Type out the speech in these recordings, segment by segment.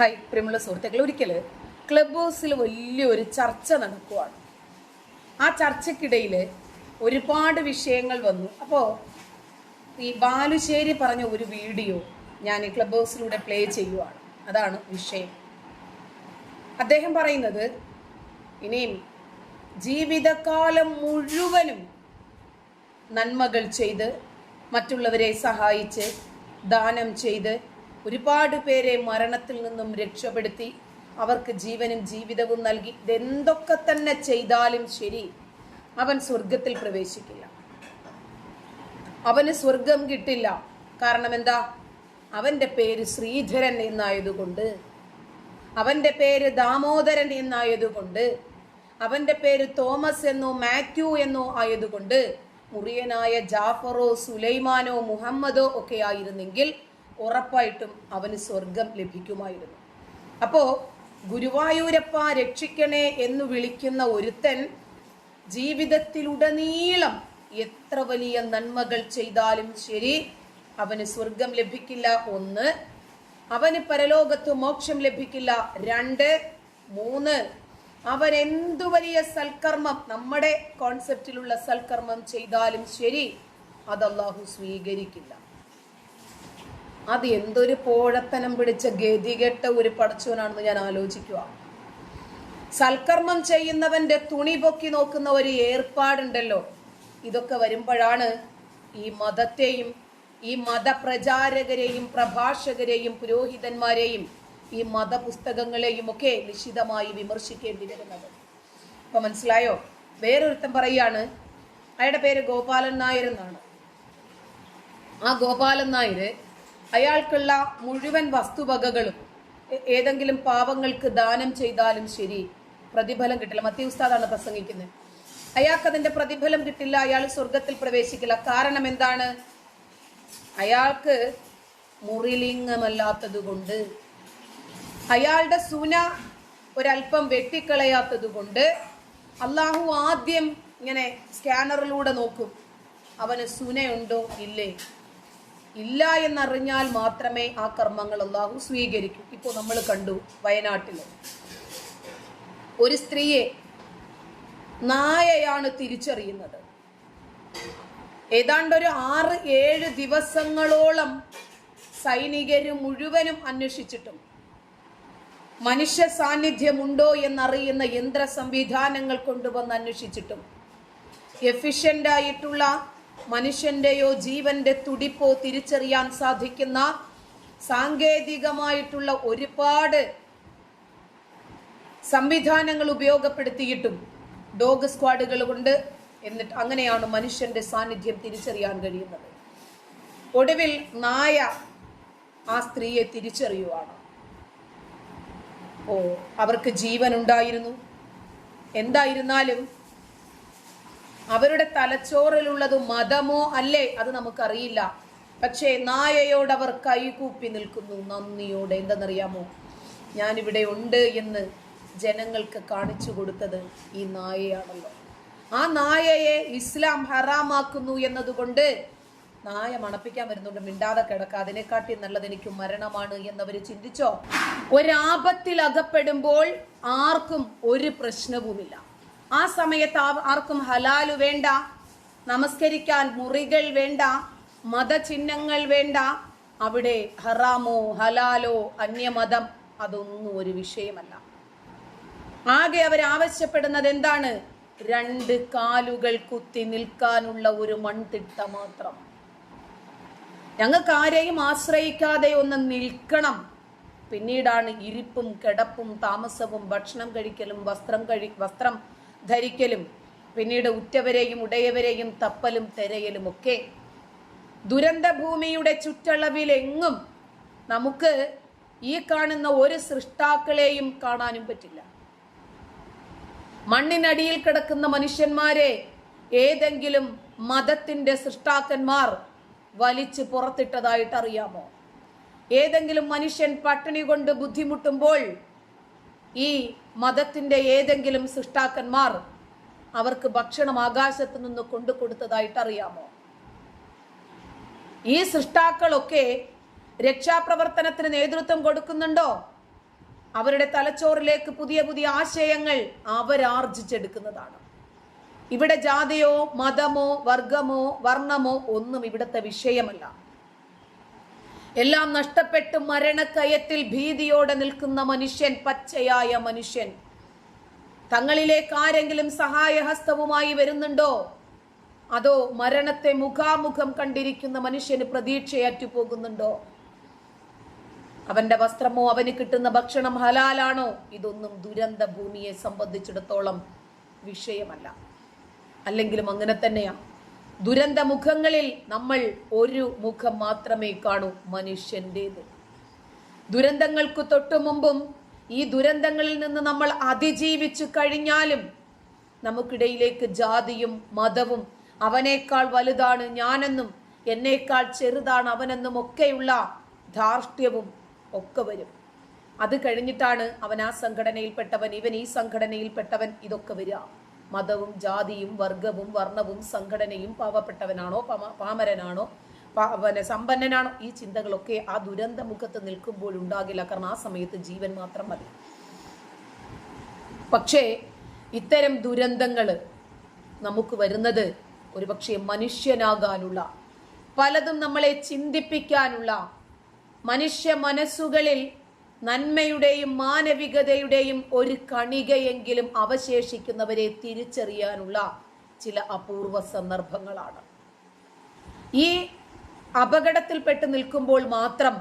Hi പ്രിയമുള്ള സുഹൃത്തുക്കൾ ഒരിക്കൽ ക്ലബ് ഹൗസിൽ വലിയൊരു ചർച്ച നടക്കുവാണ്. ആ ചർച്ചക്കിടയിൽ ഒരുപാട് വിഷയങ്ങൾ വന്നു. അപ്പോൾ ഈ ബാലുശ്ശേരി പറഞ്ഞ ഒരു വീഡിയോ ഞാൻ ഈ ക്ലബ് ഹൗസിലൂടെ പ്ലേ ചെയ്യുവാണ്. അതാണ് വിഷയം. അദ്ദേഹം പറയുന്നത് ഇനിയും ജീവിതകാലം മുഴുവനും നന്മകൾ ചെയ്ത് മറ്റുള്ളവരെ സഹായിച്ച് ദാനം ചെയ്ത് ഒരുപാട് പേരെ മരണത്തിൽ നിന്നും രക്ഷപ്പെടുത്തി അവർക്ക് ജീവനും ജീവിതവും നൽകി. ഇതെന്തൊക്കെ തന്നെ ചെയ്താലും ശരി അവൻ സ്വർഗത്തിൽ പ്രവേശിക്കില്ല. അവന് സ്വർഗം കിട്ടില്ല. കാരണം എന്താ? അവന്റെ പേര് ശ്രീധരൻ എന്നായതുകൊണ്ട് അവന്റെ പേര് ദാമോദരൻ എന്നായതുകൊണ്ട് അവന്റെ പേര് തോമസ് എന്നോ മാത്യു എന്നോ ആയതുകൊണ്ട് മുറിയനായ ജാഫറോ സുലൈമാനോ മുഹമ്മദോ ഒക്കെ ആയിരുന്നെങ്കിൽ ഉറപ്പായിട്ടും അവന് സ്വർഗം ലഭിക്കുമായിരുന്നു. അപ്പോ ഗുരുവായൂരപ്പ രക്ഷിക്കണേ എന്ന് വിളിക്കുന്ന ഒരുത്തൻ ജീവിതത്തിലുടനീളം എത്ര വലിയ നന്മകൾ ചെയ്താലും ശരി അവന് സ്വർഗം ലഭിക്കില്ല. ഒന്ന് അവന് പരലോകത്ത് മോക്ഷം ലഭിക്കില്ല. രണ്ട് മൂന്ന് അവൻ എന്തു വലിയ സൽക്കർമ്മം നമ്മുടെ കോൺസെപ്റ്റിലുള്ള സൽക്കർമ്മം ചെയ്താലും ശരി അത് സ്വീകരിക്കില്ല. അത് എന്തൊരു പോഴത്തനം പിടിച്ച ഗതികെട്ട ഒരു പടച്ചവനാണെന്ന് ഞാൻ ആലോചിക്കുക. സൽക്കർമ്മം ചെയ്യുന്നവന്റെ തുണി പൊക്കി നോക്കുന്ന ഒരു ഏർപ്പാടുണ്ടല്ലോ. ഇതൊക്കെ വരുമ്പോഴാണ് ഈ മതത്തെയും ഈ മതപ്രചാരകരെയും പ്രഭാഷകരെയും പുരോഹിതന്മാരെയും ഈ മതപുസ്തകങ്ങളെയും ഒക്കെ നിശിതമായി വിമർശിക്കേണ്ടി വരുന്നത്. ഇപ്പൊ മനസ്സിലായോ? വേറൊരുത്തൻ പറയാണ് അയാളുടെ പേര് ഗോപാലൻ നായർ എന്നാണ്. ആ ഗോപാലൻ നായർ അയാൾക്കുള്ള മുഴുവൻ വസ്തുവകകളും ഏതെങ്കിലും പാവങ്ങൾക്ക് ദാനം ചെയ്താലും ശരി പ്രതിഫലം കിട്ടില്ല. മത്തി ഉസ്താദാണ് പ്രസംഗിക്കുന്നത്. അയാൾക്ക് അതിന്റെ പ്രതിഫലം കിട്ടില്ല അയാൾ സ്വർഗത്തിൽ പ്രവേശിക്കില്ല. കാരണം എന്താണ്? അയാൾക്ക് മുറിലിംഗമല്ലാത്തത് കൊണ്ട് അയാളുടെ സുന ഒരല്പം വെട്ടിക്കളയാത്തത് കൊണ്ട് അള്ളാഹു ആദ്യം ഇങ്ങനെ സ്കാനറിലൂടെ നോക്കും അവന് സുനയുണ്ടോ ഇല്ലേ? ഇല്ല എന്നറിഞ്ഞാൽ മാത്രമേ ആ കർമ്മങ്ങൾ അള്ളാഹു സ്വീകരിക്കൂ. ഇപ്പോൾ നമ്മൾ കണ്ടു വയനാട്ടിൽ. ഒരു സ്ത്രീയെ നായയാണ് തിരിച്ചറിയുന്നത്. ഏതാണ്ട് ഒരു ആറ് ഏഴ് ദിവസങ്ങളോളം സൈനികര് മുഴുവനും അന്വേഷിച്ചിട്ടും മനുഷ്യ സാന്നിധ്യമുണ്ടോ എന്നറിയുന്ന യന്ത്ര സംവിധാനങ്ങൾ കൊണ്ടുവന്ന് അന്വേഷിച്ചിട്ടും എഫിഷ്യന്റ് മനുഷ്യന്റെയോ ജീവന്റെ തുടിപ്പോ തിരിച്ചറിയാൻ സാധിക്കുന്ന സാങ്കേതികമായിട്ടുള്ള ഒരുപാട് സംവിധാനങ്ങൾ ഉപയോഗപ്പെടുത്തിയിട്ടും ഡോഗ് സ്ക്വാഡുകൾ കൊണ്ട് എന്നിട്ട് അങ്ങനെയാണ് മനുഷ്യന്റെ സാന്നിധ്യം തിരിച്ചറിയാൻ കഴിയുന്നത്. ഒടുവിൽ നായ ആ സ്ത്രീയെ തിരിച്ചറിയുവാണ്. ഓ അവർക്ക് ജീവൻ ഉണ്ടായിരുന്നു എന്തായിരുന്നാലും അവരുടെ തലച്ചോറിലുള്ളത് മതമോ അല്ലേ? അത് നമുക്കറിയില്ല. പക്ഷേ നായയോട് അവർ കൈകൂപ്പി നിൽക്കുന്നു. നന്ദിയോടെ എന്തെന്നറിയാമോ? ഞാനിവിടെ ഉണ്ട് എന്ന് ജനങ്ങൾക്ക് കാണിച്ചു കൊടുത്തത് ഈ നായയാണല്ലോ. ആ നായയെ ഇസ്ലാം ഹറാമാക്കുന്നു എന്നതുകൊണ്ട് നായ മണപ്പിക്കാൻ വരുന്നുണ്ട്. മിണ്ടാതെ കിടക്ക. അതിനെക്കാട്ടി നല്ലത് എനിക്ക് മരണമാണ് എന്നവർ ചിന്തിച്ചോ? ഒരാപത്തിൽ അകപ്പെടുമ്പോൾ ആർക്കും ഒരു പ്രശ്നവുമില്ല. ആ സമയത്ത് ആർക്കും ഹലാലു വേണ്ട നമസ്കരിക്കാൻ മുറികൾ വേണ്ട മതചിഹ്നങ്ങൾ വേണ്ട. അവിടെ ഹറാമോ ഹലാലോ അന്യമതം അതൊന്നും ഒരു വിഷയമല്ല. ആകെ അവർ ആവശ്യപ്പെടുന്നത് എന്താണ്? രണ്ട് കാലുകൾ കുത്തി നിൽക്കാനുള്ള ഒരു മൺതിട്ട മാത്രം. ഞങ്ങൾക്ക് ആരെയും ആശ്രയിക്കാതെ ഒന്ന് നിൽക്കണം. പിന്നീടാണ് ഇരിപ്പും കിടപ്പും താമസവും ഭക്ഷണം കഴിക്കലും വസ്ത്രം കഴി വസ്ത്രം ധരിക്കലും പിന്നീട് ഉറ്റവരെയും ഉടയവരെയും തപ്പലും തെരയലും ഒക്കെ ദുരന്തഭൂമിയുടെ ചുറ്റളവിലെങ്ങും നമുക്ക് ഈ കാണുന്ന ഒരു സൃഷ്ടാക്കളെയും കാണാനും പറ്റില്ല. മണ്ണിനടിയിൽ കിടക്കുന്ന മനുഷ്യന്മാരെ ഏതെങ്കിലും മതത്തിന്റെ സൃഷ്ടാക്കന്മാർ വലിച്ചു പുറത്തിട്ടതായിട്ട് അറിയാമോ? ഏതെങ്കിലും മനുഷ്യൻ പട്ടിണി കൊണ്ട് ബുദ്ധിമുട്ടുമ്പോൾ ഈ മതത്തിന്റെ ഏതെങ്കിലും സൃഷ്ടാക്കന്മാർ അവർക്ക് ഭക്ഷണം ആകാശത്ത് നിന്ന് കൊണ്ടു കൊടുത്തതായിട്ട് അറിയാമോ ഈ സൃഷ്ടാക്കളൊക്കെ രക്ഷാപ്രവർത്തനത്തിന് നേതൃത്വം കൊടുക്കുന്നുണ്ടോ? അവരുടെ തലച്ചോറിലേക്ക് പുതിയ പുതിയ ആശയങ്ങൾ അവരാർജിച്ചെടുക്കുന്നതാണ്. ഇവിടെ ജാതിയോ മതമോ വർഗമോ വർണമോ ഒന്നും ഇവിടുത്തെ വിഷയമല്ല. എല്ലാം നഷ്ടപ്പെട്ട് മരണക്കയത്തിൽ ഭീതിയോടെ നിൽക്കുന്ന മനുഷ്യൻ പച്ചയായ മനുഷ്യൻ. തങ്ങളിലേക്ക് ആരെങ്കിലും സഹായഹസ്തവുമായി വരുന്നുണ്ടോ? അതോ മരണത്തെ മുഖാമുഖം കണ്ടിരിക്കുന്ന മനുഷ്യന് പ്രതീക്ഷയറ്റു പോകുന്നുണ്ടോ അവന്റെ വസ്ത്രമോ അവന് കിട്ടുന്ന ഭക്ഷണം ഹലാലാണോ? ഇതൊന്നും ദുരന്ത ഭൂമിയെ സംബന്ധിച്ചിടത്തോളം വിഷയമല്ല. അല്ലെങ്കിലും അങ്ങനെ തന്നെയാണ് ദുരന്ത മുഖങ്ങളിൽ നമ്മൾ ഒരു മുഖം മാത്രമേ കാണൂ മനുഷ്യന്റേത് ദുരന്തങ്ങൾക്ക് തൊട്ടു മുമ്പും ഈ ദുരന്തങ്ങളിൽ നിന്ന് നമ്മൾ അതിജീവിച്ചു കഴിഞ്ഞാലും നമുക്കിടയിലേക്ക് ജാതിയും മതവും അവനേക്കാൾ വലുതാണ് ഞാനെന്നും എന്നേക്കാൾ ചെറുതാണ് അവനെന്നും ഒക്കെയുള്ള ധാർഷ്ട്യവും ഒക്കെ വരും. അത് കഴിഞ്ഞിട്ടാണ് അവൻ ആ സംഘടനയിൽപ്പെട്ടവൻ ഇവൻ ഈ സംഘടനയിൽപ്പെട്ടവൻ ഇതൊക്കെ വരിക. മതവും ജാതിയും വർഗവും വർണവും സംഘടനയും പാവപ്പെട്ടവനാണോ പാമരനാണോ പിന്നെ സമ്പന്നനാണോ? ഈ ചിന്തകളൊക്കെ ആ ദുരന്ത മുഖത്ത് നിൽക്കുമ്പോൾ ഉണ്ടാകില്ല. കാരണം ആ സമയത്ത് ജീവൻ മാത്രം മതി. പക്ഷേ ഇത്തരം ദുരന്തങ്ങൾ നമുക്ക് വരുന്നത് ഒരുപക്ഷെ മനുഷ്യനാകാനുള്ള പലതും നമ്മളെ ചിന്തിപ്പിക്കാനുള്ള മനുഷ്യ മനസ്സുകളിൽ നന്മയുടെയും മാനവികതയുടെയും ഒരു കണികയെങ്കിലും അവശേഷിക്കുന്നവരെ തിരിച്ചറിയാനുള്ള ചില അപൂർവ സന്ദർഭങ്ങളാണ്. ഈ അപകടത്തിൽപ്പെട്ട് നിൽക്കുമ്പോൾ മാത്രം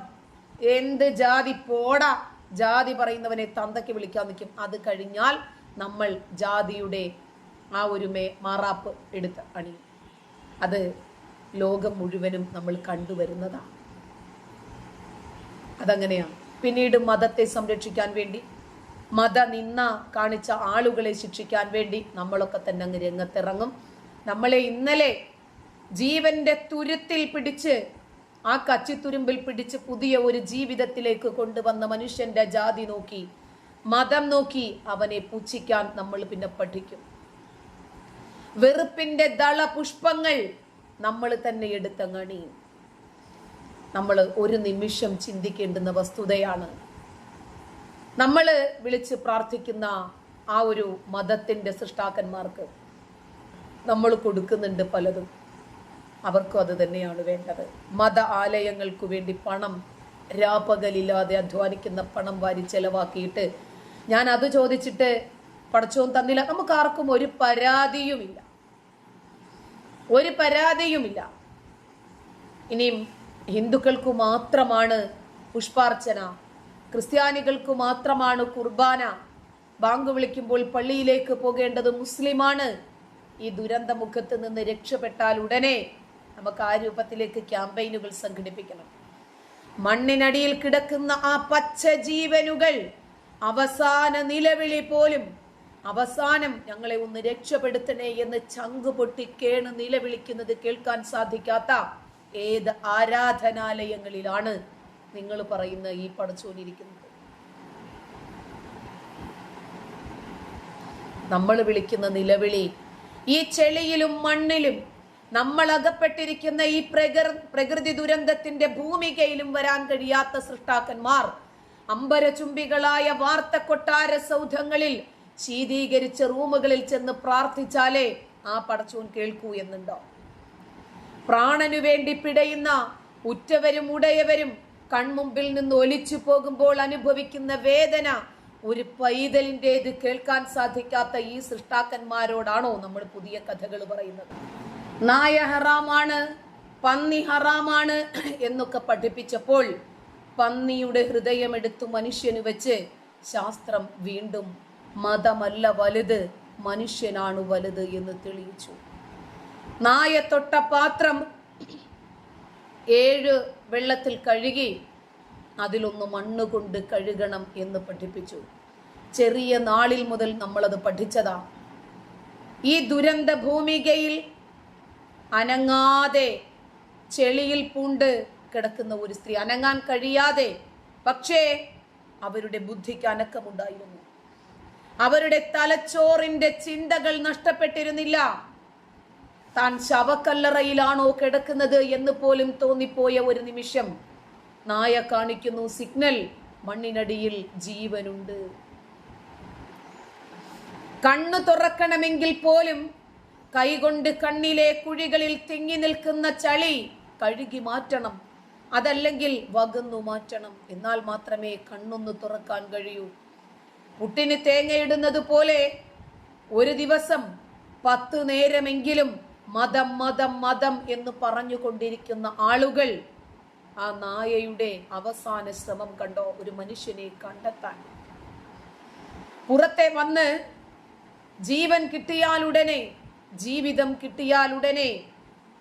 എന്ത് ജാതി പോട ജാതി പറയുന്നവനെ തന്തയ്ക്ക് വിളിക്കാൻ നിൽക്കും. അത് കഴിഞ്ഞാൽ നമ്മൾ ജാതിയുടെ ആ ഒരു മേ മാറാപ്പ് എടുത്ത് അണിയും. അത് ലോകം മുഴുവനും നമ്മൾ കണ്ടുവരുന്നതാണ്. അതങ്ങനെയാണ്. പിന്നീട് മതത്തെ സംരക്ഷിക്കാൻ വേണ്ടി മത നിന്ന കാണിച്ച ആളുകളെ ശിക്ഷിക്കാൻ വേണ്ടി നമ്മളൊക്കെ തന്നെ അങ്ങ് രംഗത്തിറങ്ങും. നമ്മളെ ഇന്നലെ ജീവന്റെ തുരുത്തിൽ പിടിച്ച് ആ കച്ചിത്തുരുമ്പിൽ പിടിച്ച് പുതിയ ഒരു ജീവിതത്തിലേക്ക് കൊണ്ടുവന്ന മനുഷ്യന്റെ ജാതി നോക്കി മതം നോക്കി അവനെ പുച്ഛിക്കാൻ നമ്മൾ പിന്നെ പഠിക്കും. വെറുപ്പിന്റെ ദള പുഷ്പങ്ങൾ നമ്മൾ തന്നെ എടുത്തങ്ങണിയും നമ്മൾ ഒരു നിമിഷം ചിന്തിക്കേണ്ടുന്ന വസ്തുതയാണ്. നമ്മൾ വിളിച്ച് പ്രാർത്ഥിക്കുന്ന ആ ഒരു മതത്തിന്റെ സൃഷ്ടാക്കന്മാർക്ക് നമ്മൾ കൊടുക്കുന്നുണ്ട് പലതും. അവർക്കും അത് തന്നെയാണ് വേണ്ടത്. മത ആലയങ്ങൾക്കു വേണ്ടി പണം രാപ്പകലില്ലാതെ അധ്വാനിക്കുന്ന പണം വാരി ചെലവാക്കിയിട്ട് ഞാൻ അത് ചോദിച്ചിട്ട് പടച്ചവും തന്നില്ല. നമുക്ക് ആർക്കും ഒരു പരാതിയുമില്ല. ഒരു പരാതിയുമില്ല. ഇനിയും ഹിന്ദുക്കൾക്ക് മാത്രമാണ് പുഷ്പാർച്ചന ക്രിസ്ത്യാനികൾക്കു മാത്രമാണ് കുർബാന. ബാങ്ക് വിളിക്കുമ്പോൾ പള്ളിയിലേക്ക് പോകേണ്ടത് മുസ്ലിമാണ്. ഈ ദുരന്ത മുഖത്ത് നിന്ന് രക്ഷപ്പെട്ടാൽ ഉടനെ നമുക്ക് ആ രൂപത്തിലേക്ക് ക്യാമ്പയിനുകൾ സംഘടിപ്പിക്കണം. മണ്ണിനടിയിൽ കിടക്കുന്ന ആ പച്ച ജീവനുകൾ അവസാന നിലവിളി പോലും അവസാനം ഞങ്ങളെ ഒന്ന് രക്ഷപ്പെടുത്തണേ എന്ന് ചങ്ക് പൊട്ടി കേണ് നിലവിളിക്കുന്നത് കേൾക്കാൻ സാധിക്കാത്ത ഏത് ആരാധനാലയങ്ങളിലാണ് നിങ്ങൾ പറയുന്ന ഈ പടച്ചോനിരിക്കുന്നത് നമ്മൾ വിളിക്കുന്ന നിലവിളി ഈ ചെളിയിലും മണ്ണിലും നമ്മൾ അകപ്പെട്ടിരിക്കുന്ന ഈ പ്രകൃ പ്രകൃതി ദുരന്തത്തിന്റെ ഭൂമികയിലും വരാൻ കഴിയാത്ത സൃഷ്ടാക്കന്മാർ അമ്പരചുംബികളായ വാർത്ത കൊട്ടാര സൗധങ്ങളിൽ ശീതീകരിച്ച റൂമുകളിൽ ചെന്ന് പ്രാർത്ഥിച്ചാലേ ആ പടച്ചോൻ കേൾക്കൂ എന്നുണ്ടോ? പ്രാണനു വേണ്ടി പിടയുന്ന ഉറ്റവരും ഉടയവരും കൺമുമ്പിൽ നിന്ന് ഒലിച്ചു പോകുമ്പോൾ അനുഭവിക്കുന്ന വേദന ഒരു പൈതലിന്റെത് കേൾക്കാൻ സാധിക്കാത്ത ഈ സൃഷ്ടാക്കന്മാരോടാണോ നമ്മൾ പുതിയ കഥകൾ പറയുന്നത്? നായ ഹറാമാണ് പന്നി ഹറാമാണ് എന്നൊക്കെ പഠിപ്പിച്ചപ്പോൾ പന്നിയുടെ ഹൃദയമെടുത്തു മനുഷ്യന് വെച്ച് ശാസ്ത്രം വീണ്ടും മതമല്ല വലുത് മനുഷ്യനാണ് വലുത് എന്ന് തെളിയിച്ചു. നായ തൊട്ട പാത്രം ഏഴ് വെള്ളത്തിൽ കഴുകി അതിലൊന്ന് മണ്ണ് കൊണ്ട് കഴുകണം എന്ന് പഠിപ്പിച്ചു. ചെറിയ നാളിൽ മുതൽ നമ്മളത് പഠിച്ചതാ. ഈ ദുരന്ത ഭൂമികയിൽ അനങ്ങാതെ ചെളിയിൽ പൂണ്ട് കിടക്കുന്ന ഒരു സ്ത്രീ അനങ്ങാൻ കഴിയാതെ പക്ഷേ അവരുടെ ബുദ്ധിക്ക് അനക്കമുണ്ടായിരുന്നു. അവരുടെ തലച്ചോറിന്റെ ചിന്തകൾ നഷ്ടപ്പെട്ടിരുന്നില്ല. താൻ ശവക്കല്ലറയിലാണോ കിടക്കുന്നത് എന്ന് പോലും തോന്നിപ്പോയ ഒരു നിമിഷം. നായ കാണിക്കുന്നു സിഗ്നൽ മണ്ണിനടിയിൽ ജീവനുണ്ട്. കണ്ണു തുറക്കണമെങ്കിൽ പോലും കൈകൊണ്ട് കണ്ണിലെ കുഴികളിൽ തിങ്ങി നിൽക്കുന്ന ചളി കഴുകി മാറ്റണം. അതല്ലെങ്കിൽ വകുന്നു മാറ്റണം. എന്നാൽ മാത്രമേ കണ്ണൊന്ന് തുറക്കാൻ കഴിയൂ. പുട്ടിന് തേങ്ങയിടുന്നത് പോലെ ഒരു ദിവസം പത്ത് നേരമെങ്കിലും മതം മതം മതം എന്ന് പറഞ്ഞു കൊണ്ടിരിക്കുന്ന ആളുകൾ ആ നായയുടെ അവസാന ശ്രമം കണ്ടോ? ഒരു മനുഷ്യനെ കണ്ടെത്താൻ. പുറത്തെ വന്ന് ജീവൻ കിട്ടിയാലുടനെ ജീവിതം കിട്ടിയാലുടനെ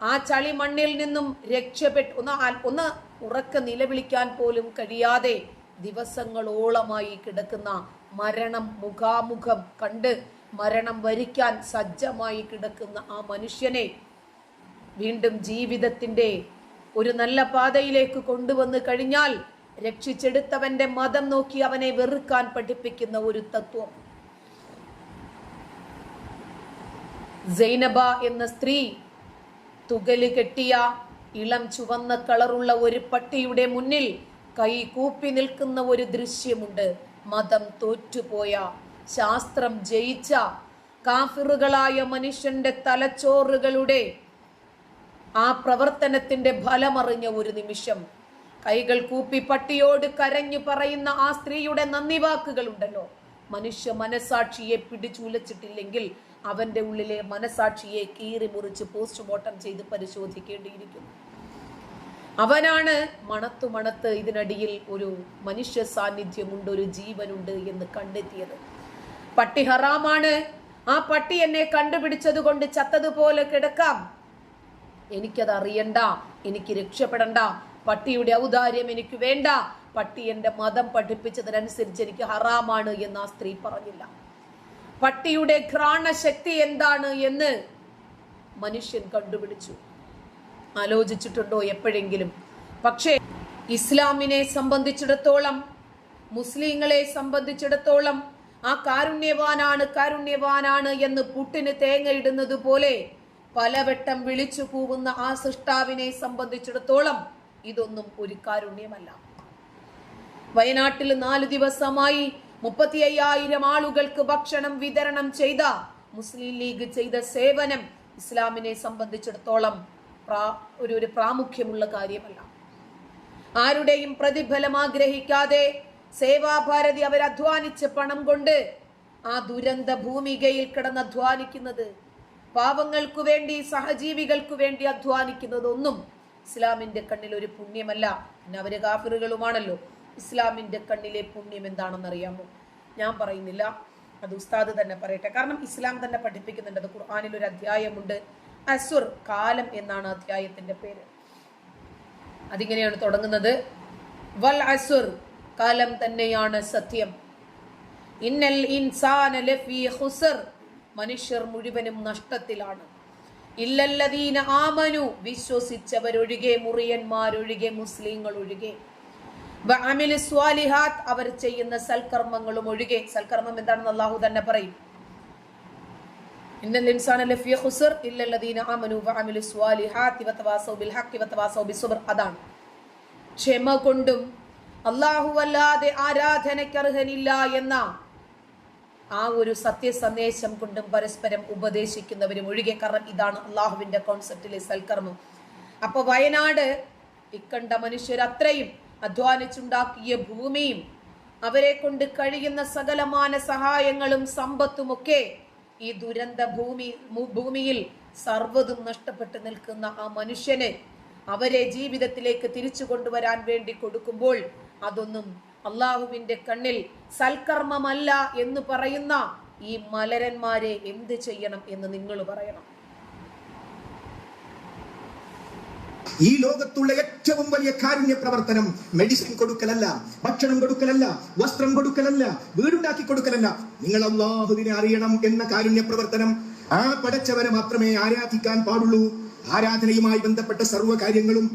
ആ ചളി മണ്ണിൽ നിന്നും രക്ഷപ്പെട്ട് ഒന്ന് ഒന്ന് ഉറക്ക നിലവിളിക്കാൻ പോലും കഴിയാതെ ദിവസങ്ങളോളമായി കിടക്കുന്ന മരണം മുഖാമുഖം കണ്ട് മരണം വരിക്കാൻ സജ്ജമായി കിടക്കുന്ന ആ മനുഷ്യനെ വീണ്ടും ജീവിതത്തിന്റെ ഒരു നല്ല പാതയിലേക്ക് കൊണ്ടുവന്ന് കഴിഞ്ഞാൽ രക്ഷിച്ചെടുത്തവന്റെ മതം നോക്കി അവനെ വെറുക്കാൻ പഠിപ്പിക്കുന്ന ഒരു തത്വം. സൈനബ എന്ന സ്ത്രീ തുകൽ കെട്ടിയ ഇളം ചുവന്ന കളറുള്ള ഒരു പട്ടിയുടെ മുന്നിൽ കൈ കൂപ്പി നിൽക്കുന്ന ഒരു ദൃശ്യമുണ്ട്. മതം തോറ്റുപോയ ശാസ്ത്രം ജയിച്ച കാഫിറുകളായ മനുഷ്യന്റെ തലച്ചോറുകളുടെ ആ പ്രവർത്തനത്തിന്റെ ഫലമറിഞ്ഞ ഒരു നിമിഷം. കൈകൾ കൂപ്പി പട്ടിയോട് കരഞ്ഞു പറയുന്ന ആ സ്ത്രീയുടെ നന്ദി വാക്കുകളുണ്ടല്ലോ മനുഷ്യ മനസാക്ഷിയെ പിടിച്ചുലച്ചിട്ടില്ലെങ്കിൽ അവന്റെ ഉള്ളിലെ മനസാക്ഷിയെ കീറി മുറിച്ച് പോസ്റ്റ്മോർട്ടം ചെയ്ത് പരിശോധിക്കേണ്ടിയിരിക്കുന്നു. അവനാണ് മണത്തു മണത്ത് ഇതിനടിയിൽ ഒരു മനുഷ്യ സാന്നിധ്യമുണ്ട് ഒരു ജീവനുണ്ട് എന്ന് കണ്ടെത്തിയത്. പട്ടി ഹറാമാണ്. ആ പട്ടി എന്നെ കണ്ടുപിടിച്ചത് കൊണ്ട് ചത്തതുപോലെ കിടക്കാം. എനിക്കത് അറിയണ്ട എനിക്ക് രക്ഷപ്പെടണ്ട. പട്ടിയുടെ ഔദാര്യം എനിക്ക് വേണ്ട. പട്ടി എന്റെ മതം പഠിപ്പിച്ചതിനനുസരിച്ച് എനിക്ക് ഹറാമാണ് എന്ന് ആ സ്ത്രീ പറഞ്ഞില്ല. പട്ടിയുടെ ഘ്രാണശക്തി എന്താണ് എന്ന് മനുഷ്യൻ കണ്ടുപിടിച്ചു. ആലോചിച്ചിട്ടുണ്ടോ എപ്പോഴെങ്കിലും? പക്ഷേ ഇസ്ലാമിനെ സംബന്ധിച്ചിടത്തോളം മുസ്ലിങ്ങളെ സംബന്ധിച്ചിടത്തോളം ആ കാരുണ്യവാനാണ് കാരുണ്യവാനാണ് എന്ന് പുട്ടിന് തേങ്ങയിടുന്നത് പോലെ പലവട്ടം വിളിച്ചു പോകുന്ന ആ സൃഷ്ടാവിനെ സംബന്ധിച്ചിടത്തോളം ഇതൊന്നും ഒരു കാരുണ്യമല്ല. വയനാട്ടിൽ നാല് ദിവസമായി മുപ്പത്തി അയ്യായിരം ആളുകൾക്ക് ഭക്ഷണം വിതരണം ചെയ്ത മുസ്ലിം ലീഗ് ചെയ്ത സേവനം ഇസ്ലാമിനെ സംബന്ധിച്ചിടത്തോളം ഒരു ഒരു പ്രാമുഖ്യമുള്ള കാര്യമല്ല. ആരുടെയും പ്രതിഫലം ആഗ്രഹിക്കാതെ സേവാഭാരതി അവരധ്വാനിച്ച പണം കൊണ്ട് ആ ദുരന്ത ഭൂമികയിൽ കിടന്ന് അധ്വാനിക്കുന്നത്. പാവങ്ങൾക്കു വേണ്ടി സഹജീവികൾക്കു വേണ്ടി അധ്വാനിക്കുന്നതൊന്നും ഇസ്ലാമിന്റെ കണ്ണിൽ ഒരു പുണ്യമല്ല. പിന്നെ അവർ കാഫിറുകളുമാണല്ലോ. ഇസ്ലാമിന്റെ കണ്ണിലെ പുണ്യം എന്താണെന്ന് അറിയാമോ ഞാൻ പറയുന്നില്ല. അത് ഉസ്താദ് തന്നെ പറയട്ടെ. കാരണം ഇസ്ലാം തന്നെ പഠിപ്പിക്കുന്നുണ്ട്. അത് ഖുർആാനിൽ ഒരു അധ്യായമുണ്ട്. അസുർ കാലം എന്നാണ് അധ്യായത്തിന്റെ പേര്. അതിങ്ങനെയാണ് തുടങ്ങുന്നത്. വൽ അസുർ കാലം തന്നെയാണ് സത്യം. ഇന്നൽ ഇൻസാന ലഫി ഖുസർ മനുഷ്യർ മുഴുവനും നഷ്ടത്തിലാണ്. ഇല്ലല്ലദീന ആമനു വിശ്വസിച്ചവരൊഴികെ മുറിയന്മാരൊഴികെ മുസ്ലിങ്ങൾ ഒഴികെ സ്വാലിഹാത്ത് അവർ ചെയ്യുന്ന സൽക്കർമ്മങ്ങളും ഒഴികെ. സൽക്കർമ്മം എന്താണെന്ന് അള്ളാഹു തന്നെ പറയും. ഇന്നൽ ഇൻസാന ഇല്ലല്ലദീന സ്വാലിഹാത്ത് ബിൽ അതാണ്. ക്ഷമ കൊണ്ടും അല്ലാഹു അല്ലാതെ ആരാധനയ്ക്ക് അർഹനില്ല എന്ന ആ ഒരു സത്യസന്ദേശം കൊണ്ടും പരസ്പരം ഉപദേശിക്കുന്നവരും ഒഴികെ. കാരണം ഇതാണ് അള്ളാഹുവിന്റെ കോൺസെപ്റ്റിലെ സൽക്കർമ്മം. അപ്പൊ വയനാട് ഇക്കണ്ട മനുഷ്യർ അത്രയും അധ്വാനിച്ചുണ്ടാക്കിയ ഭൂമിയും അവരെ കൊണ്ട് കഴിയുന്ന സകലമാന സഹായങ്ങളും സമ്പത്തും ഒക്കെ ഈ ദുരന്ത ഭൂമി ഭൂമിയിൽ സർവതും നഷ്ടപ്പെട്ടു നിൽക്കുന്ന ആ മനുഷ്യനെ അവരെ ജീവിതത്തിലേക്ക് തിരിച്ചു കൊണ്ടുവരാൻ വേണ്ടി കൊടുക്കുമ്പോൾ അതൊന്നും അള്ളാഹുവിന്റെ കണ്ണിൽ സൽക്കർമ്മമല്ല എന്ന് പറയുന്ന ഈ മലരന്മാരെ എന്ത് ചെയ്യണം എന്ന് നിങ്ങൾ പറയണം. ഈ ലോകത്തുള്ള ഏറ്റവും വലിയ കാരുണ്യ പ്രവർത്തനം മെഡിസിൻ കൊടുക്കലല്ല ഭക്ഷണം കൊടുക്കലല്ല വസ്ത്രം കൊടുക്കലല്ല വീടുണ്ടാക്കി കൊടുക്കലല്ല. നിങ്ങൾ അള്ളാഹുവിനെ അറിയണം എന്ന കാരുണ്യ പ്രവർത്തനം ആ പടച്ചവനെ മാത്രമേ ആരാധിക്കാൻ പാടുള്ളൂ. ആരാധനയുമായി ബന്ധപ്പെട്ട സർവ കാര്യങ്ങളും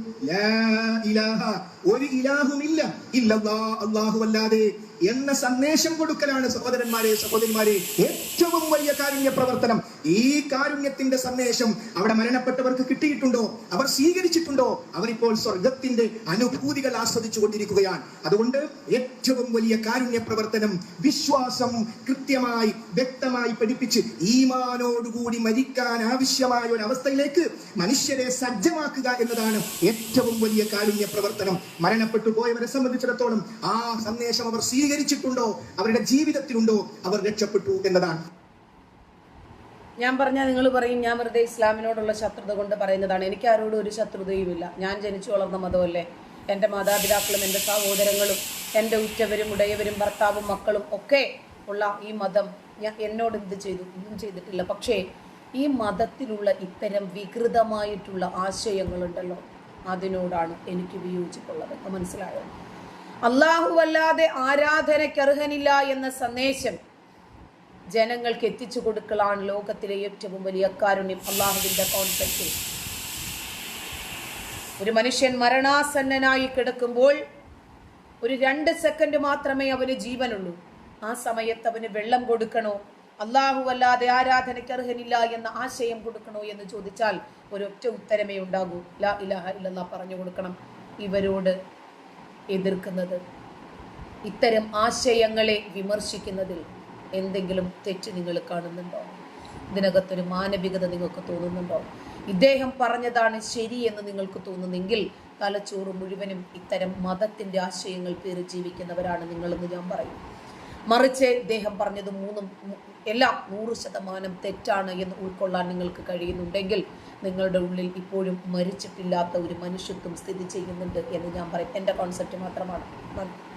ഒരു ഇലാഹുമില്ല. ഇല്ലല്ലാ അള്ളാഹു അല്ലാതെ എന്ന സന്ദേശം കൊടുക്കലാണ് സഹോദരന്മാരെ സഹോദരിമാരെ. ഏറ്റവും വലിയ കാരുണ്യ പ്രവർത്തനം. ഈ കാരുണ്യത്തിന്റെ സന്ദേശം അവിടെ മരണപ്പെട്ടവർക്ക് കിട്ടിയിട്ടുണ്ടോ? അവർ സ്വീകരിച്ചിട്ടുണ്ടോ? അവരിപ്പോൾ സ്വർഗത്തിന്റെ അനുഭൂതികൾ ആസ്വദിച്ചു കൊണ്ടിരിക്കുകയാണ് അതുകൊണ്ട് ഏറ്റവും വലിയ കാരുണ്യ പ്രവർത്തനം വിശ്വാസം കൃത്യമായി വ്യക്തമായി പഠിപ്പിച്ച് ഈമാനോടുകൂടി മരിക്കാൻ ആവശ്യമായ ഒരു അവസ്ഥയിലേക്ക് മനുഷ്യരെ സജ്ജമാക്കുക എന്നതാണ് ഏറ്റവും വലിയ കാരുണ്യ പ്രവർത്തനം. മരണപ്പെട്ടു പോയവരെ സംബന്ധിച്ചിടത്തോളം ആ സന്ദേശം അവർ സ്വീകരിച്ചിട്ടുണ്ടോ അവരുടെ ജീവിതത്തിലുണ്ടോ അവർ രക്ഷപ്പെട്ടു എന്നതാണ്. ഞാൻ പറഞ്ഞാൽ നിങ്ങൾ പറയും ഞാൻ വെറുതെ ഇസ്ലാമിനോടുള്ള ശത്രുത കൊണ്ട് പറയുന്നതാണ്. എനിക്ക് ആരോടും ഒരു ശത്രുതയുമില്ല. ഞാൻ ജനിച്ചു വളർന്ന മതമല്ലേ. എന്റെ മാതാപിതാക്കളും എന്റെ സഹോദരങ്ങളും എന്റെ ഉറ്റവരും ഉടയവരും ഭർത്താവും മക്കളും ഒക്കെ ഉള്ള ഈ മതം ഞാൻ എന്നോട് എന്ത് ചെയ്തു ഒന്നും ചെയ്തിട്ടില്ല. പക്ഷേ ഈ മതത്തിലുള്ള ഇത്തരം വികൃതമായിട്ടുള്ള ആശയങ്ങളുണ്ടല്ലോ. അതിനോടാണ് എനിക്ക് വിയോജിപ്പുള്ളത്. മനസ്സിലായത് മനസ്സിലായോ? അള്ളാഹു ആരാധനയ്ക്കർഹനില്ല എന്ന സന്ദേശം ജനങ്ങൾക്ക് എത്തിച്ചു കൊടുക്കലാണ് ലോകത്തിലെ ഏറ്റവും വലിയ കാരുണ്യം അള്ളാഹുവിന്റെ കോൺസെപ്റ്റ് ഒരു മനുഷ്യൻ മരണാസന്നനായി കിടക്കുമ്പോൾ ഒരു രണ്ട് സെക്കൻഡ് മാത്രമേ അവന് ജീവനുള്ളൂ. ആ സമയത്ത് അവന് വെള്ളം കൊടുക്കണോ? അള്ളാഹു ആരാധനയ്ക്ക് അർഹനില്ല എന്ന ആശയം കൊടുക്കണോ എന്ന് ചോദിച്ചാൽ ഒരൊറ്റ ഉത്തരമേ ഉണ്ടാകൂ. ലാ ഇലാഹ ഇല്ലല്ലാ പറഞ്ഞു കൊടുക്കണം. ഇവരോട് എതിർക്കുന്നത്. ഇത്തരം ആശയങ്ങളെ വിമർശിക്കുന്നതിൽ എന്തെങ്കിലും തെറ്റ് നിങ്ങൾ കാണുന്നുണ്ടോ? ഇതിനകത്തൊരു മാനവികത നിങ്ങൾക്ക് തോന്നുന്നുണ്ടോ? ഇദ്ദേഹം പറഞ്ഞതാണ് ശരി എന്ന് നിങ്ങൾക്ക് തോന്നുന്നെങ്കിൽ തലച്ചോറ് മുഴുവനും ഇത്തരം മതത്തിന്റെ ആശയങ്ങൾ പേര് ജീവിക്കുന്നവരാണ് നിങ്ങളെന്ന് ഞാൻ പറയും. മറിച്ച് ഇദ്ദേഹം പറഞ്ഞത് മൂന്നും എല്ലാം നൂറ് ശതമാനം തെറ്റാണ് എന്ന് ഉൾക്കൊള്ളാൻ നിങ്ങൾക്ക് കഴിയുന്നുണ്ടെങ്കിൽ നിങ്ങളുടെ ഉള്ളിൽ ഇപ്പോഴും മരിച്ചിട്ടില്ലാത്ത ഒരു മനുഷ്യത്വം സ്ഥിതി ചെയ്യുന്നുണ്ട് എന്ന് ഞാൻ പറയും. എന്റെ കോൺസെപ്റ്റ് മാത്രമാണ്. നന്ദി.